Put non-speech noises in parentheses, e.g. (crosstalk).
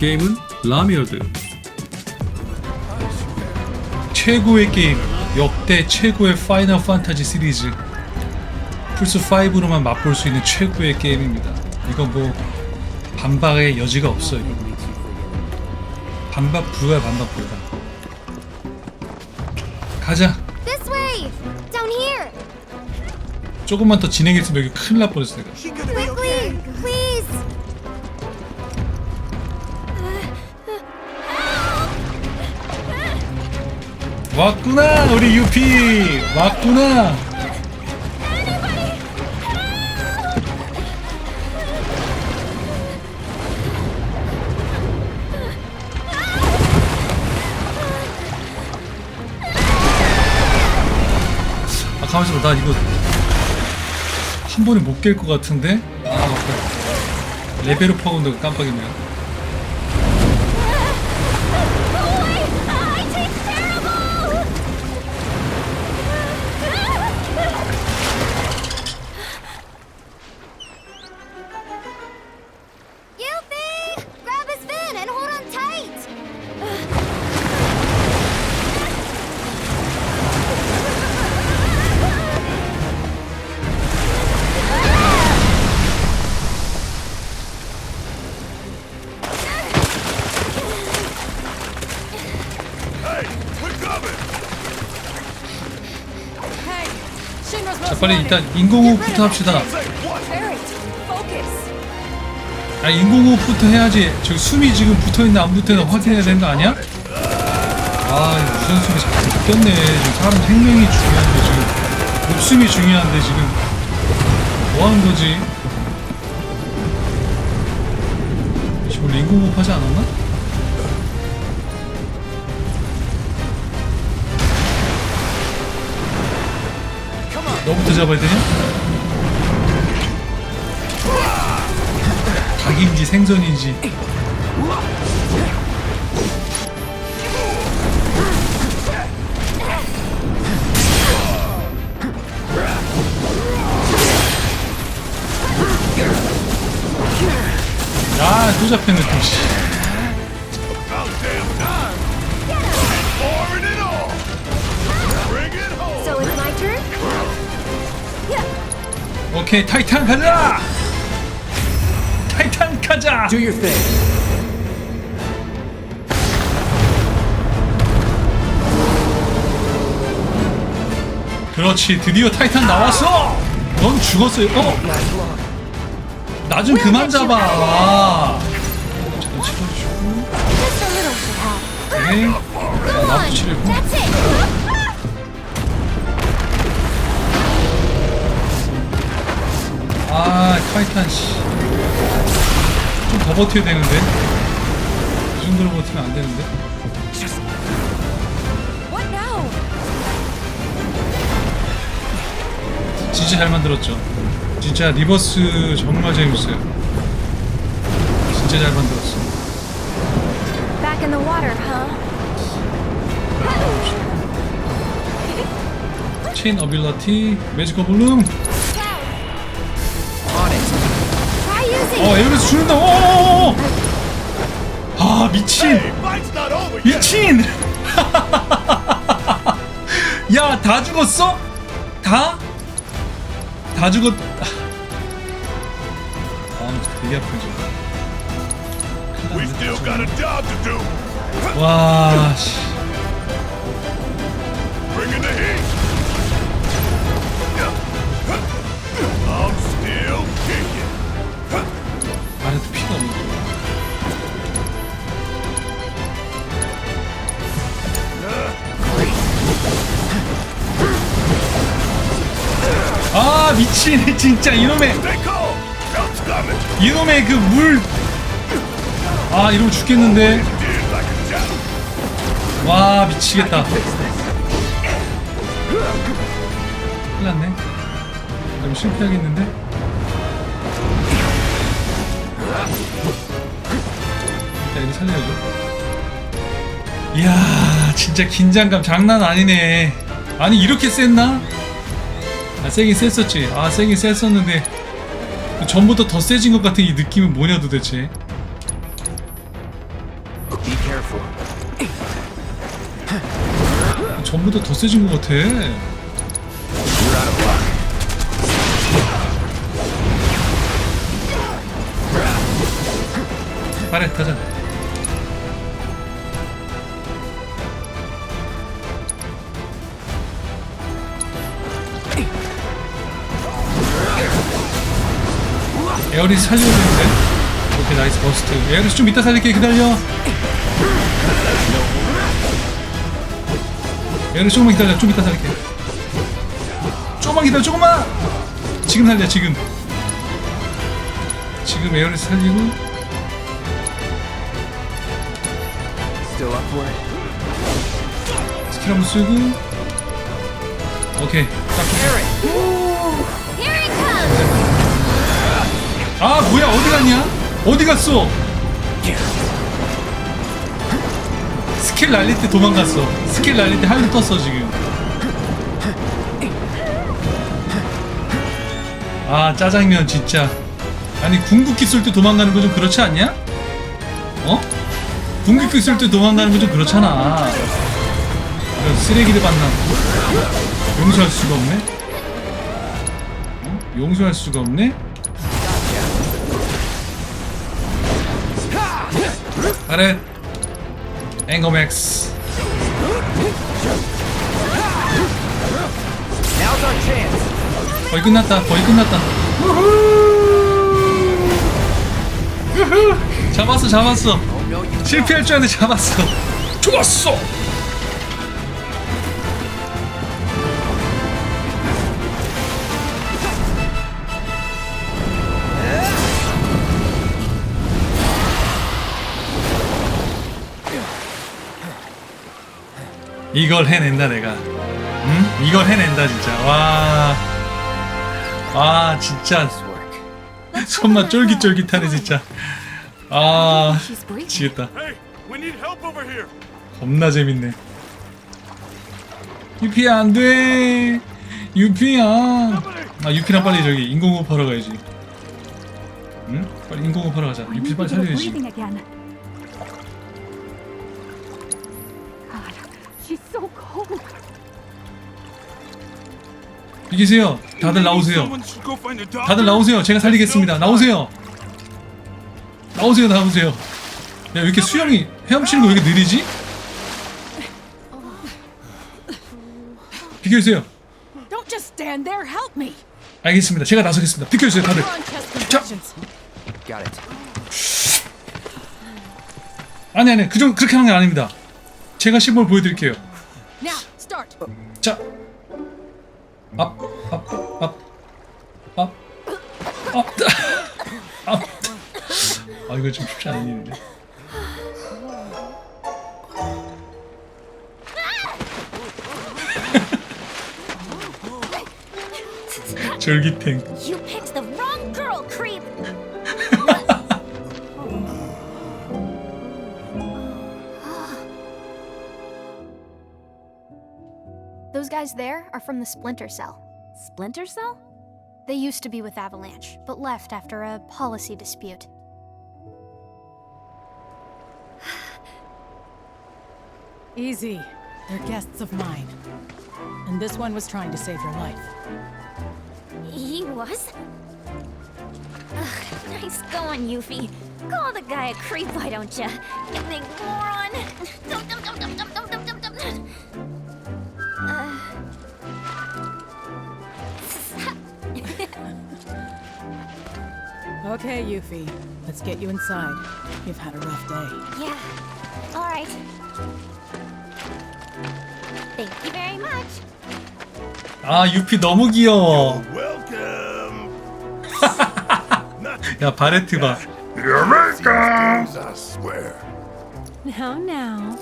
게임은 라미어드. 최고의 게임 역대 최고의 파이널 판타지 시리즈 플스 5로만 맛볼 수 있는 최고의 게임입니다. 이건 뭐 반박의 여지가 없어요. 이거. 반박 불가야 반박 불가. 가자. 조금만 더 진행했으면 여기 큰일 날 뻔했어 내가. 왔구나 우리 유피 왔구나. 아 가만있어 봐. 나 이거 한 번에 못 깰 것 같은데? 아 맞다 레벨업 하고 내가 깜빡이네요 자 빨리 일단 인공호흡부터 합시다 아 인공호흡부터 해야지 저기 숨이 지금 붙어있나 안 붙어있나 확인해야 되는 거 아니야? 아 이거 우선순위 잘 바뀌었네 지금 사람 생명이 중요한데 지금 목숨이 중요한데 지금 뭐 하는 거지? 지금 인공호흡 하지 않았나? 너부터 잡아야 되냐? 닭인지 생선인지 아, 또 잡혔네, 또, 씨. 오케이, 타이탄 가자! 타이탄 가자! Do your thing. 그렇지, 드디어 타이탄 나왔어! 넌 죽었어요. 어? 나 좀 그만 잡아. 와. 잠깐. 자, Come 나도! 치르고. 타이탄 씨. 좀 더 버텨야 되는데. 이 정도로 버티면 안 되는데. 진짜 잘 만들었죠. 진짜 리버스 정말 재밌어요. 진짜 잘 만들었어. Back in the water, huh? 체인 어빌러티, 매지컬 블룸. 어, 에어리스 죽는다. 오! 아, 미친. 미친! 야, 다 죽었어? 다? 다 죽었. 아, 되게 do. 와, 씨. I'm still kicking. 아 미친 (laughs) 진짜 이놈의. 이놈의 그 물. 아 이러면 죽겠는데. 와 미치겠다. 큰일 났네. 너무 실패하겠는데? 일단 이거 살려야죠. 이야, 진짜 긴장감 장난 아니네. 아니, 이렇게 셌나? 아, 세긴 셌었지. 아, 세긴 셌었는데. 전보다 더 세진 것 같은 이 느낌은 뭐냐 도대체. 전보다 더 세진 것 같아. 빠래 타자. 에어리스 살려야 되는데. 오케이 나이스 버스트. 에어리스 좀 이따 살릴게 기다려. 에어리스 조금만 기다려. 좀 이따 살릴게. 조금만 기다려. 조금만. 지금 살려 지금. 지금 에어리스 살리고. Still up for it? 스킬 한번 쓰고 오케이! 아 뭐야. 어디 갔냐? 어디 갔어? 스킬 날릴 때 도망갔어. 스킬 날릴 때 할리 떴어 지금. 아 짜장면 진짜. 아니 궁극기 쓸 때 도망가는 거 좀 그렇지 않냐? 어 궁극기 쓸때 도망가는 거좀 그렇잖아. 이런 쓰레기를 만나 용서할 수가 없네. 어? 용서할 수가 없네? 아래 앵거맥스. 거의 끝났다. 거의 끝났다. 우후. 잡았어 잡았어 실패할 줄 알았는데 잡았어 좋았어 이걸 해낸다 내가 응? 이걸 해낸다 진짜 와. 아 진짜. (laughs) 손맛 쫄깃쫄깃하네 진짜 아 here. 겁나 재밌네 유피야 안돼 유피야 아 유피랑 빨리 저기 인공호흡 하러 가야지 응? 빨리 인공호흡 하러 가자 유피 빨리 살려야지. 비키세요 다들 나오세요. 다들 나오세요 제가 살리겠습니다 나오세요 나오세요 나오세요 야 왜 이렇게 수영이 헤엄치는 거 왜 이렇게 느리지? 비켜주세요 Don't just stand there. Help me. 알겠습니다 제가 나서겠습니다 비켜주세요 다들 Come on, chest 자. Got it. 아니 아니 그정 그렇게 하는 게 아닙니다 제가 시범을 보여드릴게요 Now, start. 자, 앞, 앞, 앞, 앞, 앞. 아 이거 좀 쉽지 않은 일인데. (laughs) 졸기탱. You picked the wrong girl, creep! (laughs) Those guys there are from the Splinter Cell. Splinter Cell? They used to be with Avalanche, but left after a policy dispute. Easy. They're guests of mine. And this one was trying to save your life. He was? Ugh, nice going, Yuffie. Call the guy a creep, why don't ya? You big moron! Dum, dum, dum, dum, dum, dum, dum, dum, dum. Uh. (laughs) Okay, Yuffie. Let's get you inside. You've had a rough day. Yeah. All right. Thank you very much. 아 유피 너무 귀여워. Welcome. 야 바레트 봐. You're welcome. I swear. Now, now.